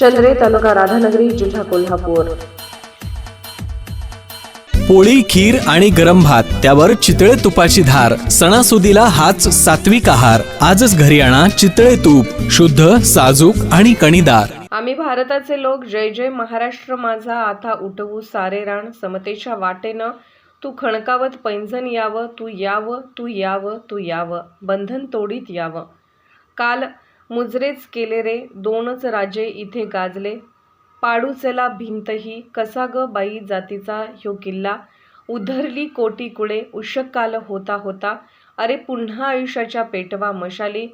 चंद्रे तालुका राधानगरी जिल्हा कोल्हापूर. पोळी खीर आणि गरम भात त्यावर चितळे तुपाची धार सणासुदीला हाच सात्विक आहार. आजच घरी आणा चितळे तूप शुद्ध साजूक आणि कणीदार. आम्ही भारताचे लोक जय जय महाराष्ट्र माझा आता उठवू सारे रान समतेच्या वाटेनं. तू खणकावत पैंजण यावं तू यावं तू यावं तू यावं बंधन तोडीत यावं. काल मुजरेच केले रे दोनच राजे इथे गाजले. पाडूचला भिंतही कसा ग बाई जातीचा ह्यो किल्ला? उधरली कोटी कुळे उशककाल होता होता. अरे पुन्हा आयुष्याच्या पेटवा मशाली.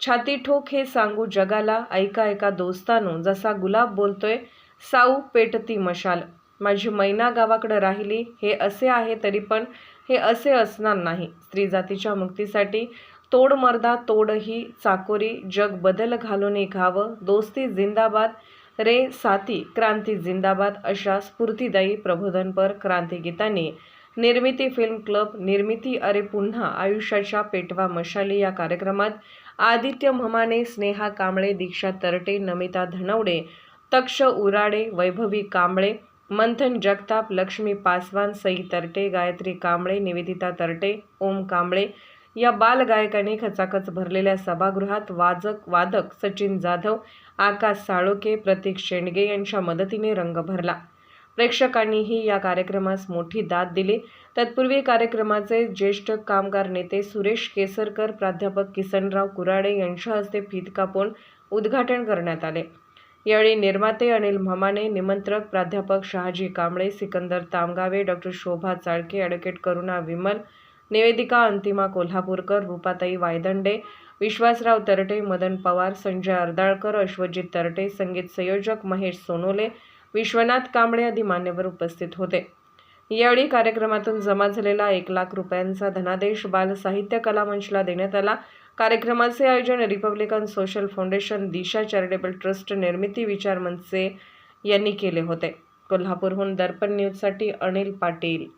छाती ठोक हे सांगू जगाला ऐका ऐका दोस्तानो जसा गुलाब बोलतोय साऊ पेटती मशाल. माझी मैना गावाकडे राहिली हे असे आहे तरी पण हे असे असणार नाही. स्त्री जातीच्या मुक्तीसाठी तोड मर्दा तोड ही चाकोरी जग बदल घालून घावं दोस्ती जिंदाबाद. रे साथी क्रांती जिंदाबाद अशा स्फूर्तिदायी प्रबोधनपर क्रांतीगीतांनी निर्मिती फिल्म क्लब निर्मिती अरे पुन्हा आयुष्याच्या पेटवा मशाली या कार्यक्रमात आदित्य म्हमाने स्नेहा कांबळे दीक्षा तरटे नमिता धनवडे तक्ष उराडे वैभवी कांबळे मंथन जगताप लक्ष्मी पासवान सई तरटे गायत्री कांबळे निवेदिता तरटे ओम कांबळे या बालगायकाने खचाखच भरलेल्या सभागृहात वाजक वादक सचिन जाधव आकाश साळोके प्रतीक शेंडगे यांच्या मदतीने रंग भरला. प्रेक्षकांनीही या कार्यक्रमास मोठी दाद दिली. तत्पूर्वी कार्यक्रमाचे ज्येष्ठ कामगार नेते सुरेश केसरकर प्राध्यापक किसनराव कुराडे यांच्या हस्ते फीत कापून उद्घाटन करण्यात आले. यावेळी निर्माते अनिल ममाने निमंत्रक प्राध्यापक शहाजी कांबळे सिकंदर तामगावे डॉक्टर शोभा चाळके ॲडव्होकेट करुणा विमल निवेदिका अंतिमा कोल्हापूरकर रूपाताई वायदंडे विश्वासराव तरटे मदन पवार संजय अर्दाळकर अश्वजित तरटे संगीत संयोजक महेश सोनोले विश्वनाथ कांबळे आदी मान्यवर उपस्थित होते. यावेळी कार्यक्रमातून जमा झालेला एक लाख रुपयांचा धनादेश बाल साहित्य कला मंचला देण्यात आला. कार्यक्रमाचे आयोजन Republican social foundation Disha charitable trust निर्मिती विचार मंचचे यांनी केले होते. कोल्हापूरहून दर्पण न्यूजसाठी अनिल पाटील.